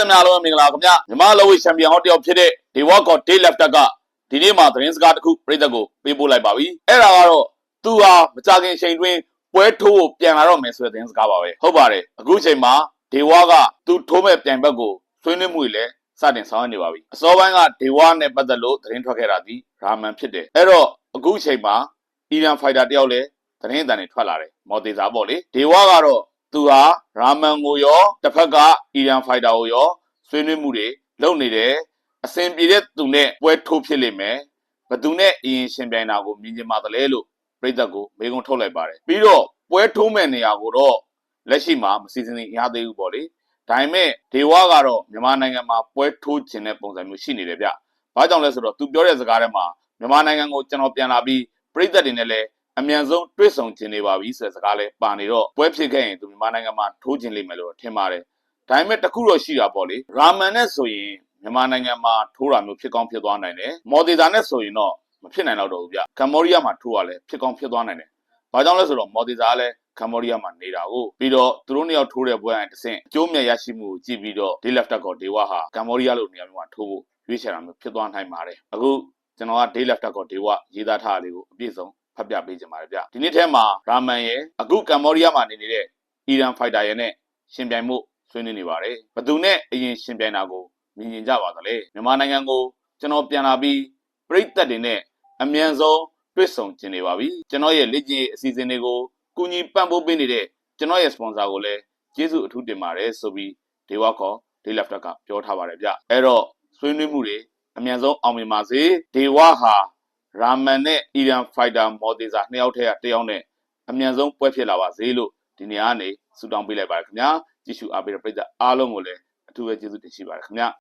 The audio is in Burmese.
သက်များလုံးမင်္ဂလာခင်ဗျမြမလောဝေချန်ပီယံဟောတယောက်ဖြစ်တဲ့ဒေဝကော့ဒေးလက်ဖတက်ကဒီနေ့မှသတင်းစကားတစ်ခုပြည်သက်ကိုပေးပို့လိုက်ပါပြီအဲ့ဒါကတော့သူဟာမကြခင်ချိန်တွင်ပွဲထိုးဖို့ပြန်လာတော့မယ်ဆိုတဲ့သတင်းစကားပါပဲဟုတ်ပါတယ်အခုချိန်မှာဒေဝကသူထိုးမဲ့ပြန်ဘက်ကိုဆွေးနွေးမှုတွေလည်းစတင်ဆောင်ရွက်နေပါပြီအစောပိုင်းကဒေဝနဲ့ပတ်သက်လို့သတင်းထွက်ခဲ့တာဒီရာမန်ဖြစ်တယ်အဲ့တော့အခုချိန်မှာအီရန်ဖိုက်တာတယောက်လည်းသတင်းအတန်တွေထွက်လာတယ်မော်တေစာပေါ့လေဒေဝကတော့ သူဟာရာမန်ကိုရောတစ်ဖက်ကအီရန်ဖိုက်တာကိုရောဆွေးနွေးမှုတွေလုပ်နေတယ်အဆင်ပြေတဲ့သူနဲ့ပွဲထိုးဖြစ်လိမ့်မယ်ဘသူနဲ့အရင်ရှင်ပြိုင်တာကိုမြင်ကြပါသလဲလို့ပြည်သက်ကိုမေးခွန်းထုတ်လိုက်ပါတယ်ပြီးတော့ပွဲထိုးမဲ့နေရာကိုတော့လက်ရှိမှာမစီစဉ်နေရသေးဘူးပေါ့လေဒါပေမဲ့ဒေဝကတော့မြန်မာနိုင်ငံမှာပွဲထိုးခြင်းတဲ့ပုံစံမျိုးရှိနေတယ်ဗျဘာကြောင့်လဲဆိုတော့သူပြောတဲ့စကားထဲမှာမြန်မာနိုင်ငံကိုကျွန်တော်ပြန်လာပြီးပြည်သက်တွေနဲ့လည်း အမြန်ဆုံးတွေ့ဆုံခြင်းနေပါပြီဆိုတဲ့စကားလေးပါနေတော့ပွဲဖြစ်ခဲ့ရင်သူမြန်မာနိုင်ငံမှာထိုးခြင်းလိမ့်မယ်လို့ထင်ပါတယ်။ဒါပေမဲ့တစ်ခုတော့ရှိတာပေါ့လေ။ရာမန်နဲ့ဆိုရင်မြန်မာနိုင်ငံမှာထိုးတာမျိုးဖြစ်ကောင်းဖြစ်သွားနိုင်တယ်။မော်ဒေတာနဲ့ဆိုရင်တော့မဖြစ်နိုင်တော့ဘူးဗျ။ကမ္ဘောဒီးယားမှာထိုးရလဲဖြစ်ကောင်းဖြစ်သွားနိုင်တယ်။ဘာကြောင့်လဲဆိုတော့မော်ဒေတာကလည်းကမ္ဘောဒီးယားမှာနေတာကိုပြီးတော့သူတို့နှစ်ယောက်ထိုးတဲ့ပွဲအရင်တစ်ဆင့်အကျိုးမြတ်ရရှိမှုကိုကြည့်ပြီးတော့ဒီလက်ဖတက်ကောဒေဝဟာကမ္ဘောဒီးယားလိုနေရာမျိုးမှာထိုးဖို့ရွေးချယ်တာမျိုးဖြစ်သွားနိုင်ပါတယ်။အခုကျွန်တော်ကဒေးလက်ဖတက်ကောဒေဝရေးသားထားတာလေးကိုအပြည့်စုံဖ တ်ပြပေးကြပါရဗျဒီနေ့ထဲမှာရာမန်ရဲ့အခုကမ္ဘောဒီးယားမှာနေနေတဲ့အီရန်ဖိုက်တာရဲ့နဲ့ရှင်ပြိုင်မှုဆွေးနွေးနေပါတယ်ဘသူနဲ့အရင်ရှင်ပြိုင်တာကိုမြင်မြင်ကြပါသလဲမြန်မာနိုင်ငံကိုကျွန်တော်ပြန်လာပြီးပြည်သက်တွေနဲ့အမြန်ဆုံးတွေ့ဆုံကျင်နေပါပြီကျွန်တော်ရဲ့လက်ကျင်အစီအစဉ်တွေကိုကူညီပံ့ပိုးပေးနေတဲ့ကျွန်တော်ရဲ့စပွန်ဆာကိုလည်းကျေးဇူးအထူးတင်ပါတယ်ဆိုပြီးဒေဝခေါ်ဒေလက်ဖတက်ကပြောထားပါတယ်ဗျအဲ့တော့ဆွေးနွေးမှုတွေအမြန်ဆုံးအောင်မြင်ပါစေဒေဝဟာ ရာမန်နဲ့အီရန်ဖိုက်တာမော်တေဇာနှစ်ယောက်ထဲကတစ်ယောက်နဲ့အမြန်ဆုံးပွဲဖြစ်လာပါစေလို့ဒီနေရာကနေဆုတောင်းပေးလိုက်ပါတယ်ခင်ဗျာကြည့်ရှုအားပေးတဲ့ပရိသတ်အားလုံးကိုလည်းအထူးပဲကျေးဇူးတင်ရှိပါတယ်ခင်ဗျာ